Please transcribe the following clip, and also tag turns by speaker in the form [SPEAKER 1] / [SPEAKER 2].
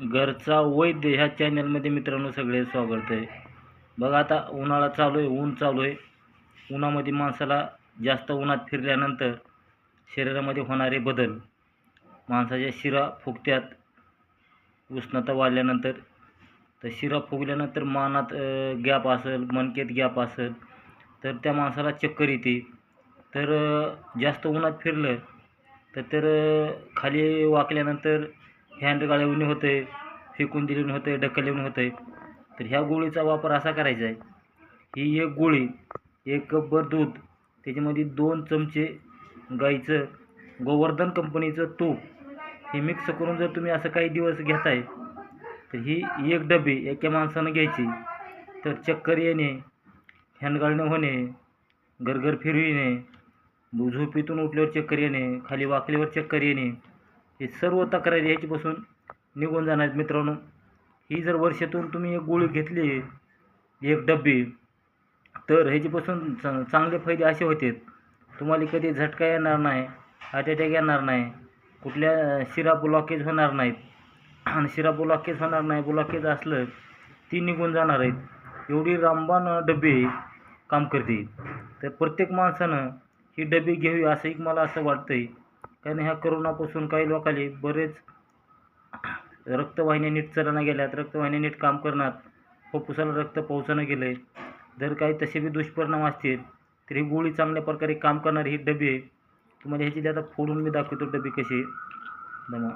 [SPEAKER 1] घरचा वैद्य ह्या चॅनलमध्ये मित्रांनो सगळे स्वागत आहे. बघा आता उन्हाळा चालू आहे ऊन चालू आहे. उन्हामध्ये माणसाला जास्त उन्हात फिरल्यानंतर शरीरामध्ये होणारे बदल माणसाच्या शिरा फुगत्यात उष्णता वाढल्यानंतर. तर शिरा फुगल्यानंतर मानात गॅप असेल मनकेत गॅप असेल तर त्या माणसाला चक्कर येते. तर जास्त उन्हात फिरलं तर तर खाली वाकल्यानंतर हँड गाळवणे होते फेकून दिलेलं होते ढकलवणे होते. तर ह्या गोळीचा वापर असा करायचा आहे ही एक गोळी एक कपभर दूध त्याच्यामध्ये दोन चमचे गाईचं गोवर्धन कंपनीचं तूप हे मिक्स करून जर तुम्ही असं काही दिवस घेताय तर ही एक डबी एका माणसानं घ्यायची. तर चक्कर येणे हँडगाळणे होणे गरगर फिरविणे झोपेतून उठल्यावर चक्कर येणे खाली वाकल्यावर चक्कर येणे हे सर्व तक्रारी ह्याच्यापासून निघून जाणार आहेत मित्रांनो. ही जर वर्षातून तुम्ही एक गोळी घेतली एक डब्बी तर ह्याच्यापासून चांगले फायदे असे होते तुम्हाला कधी झटका येणार नाही हार्ट अटॅक येणार नाही कुठल्या शिरा ब्लॉकेज होणार नाहीत. आणि शिरा ब्लॉकेज होणार नाही ब्लॉकेज असलं ती निघून जाणार आहेत. एवढी रामबाण डबे काम करते. तर प्रत्येक माणसानं ही डबी घ्यावी असं एक मला असं वाटतं आहे कारण ह्या करोनापासून काही लोकांनी बरेच रक्तवाहिन्या नीट चालना गेल्यात रक्तवाहिन्या नीट काम करणार फुफ्फुसाला रक्त पोहोचणं गेलं आहे जर काही तसे बी दुष्परिणाम असतील तर ही गोळी चांगल्या प्रकारे काम करणारी ही डबी आहे. तुम्हाला ह्याची आता फोडून मी दाखवतो डबी कशी दमा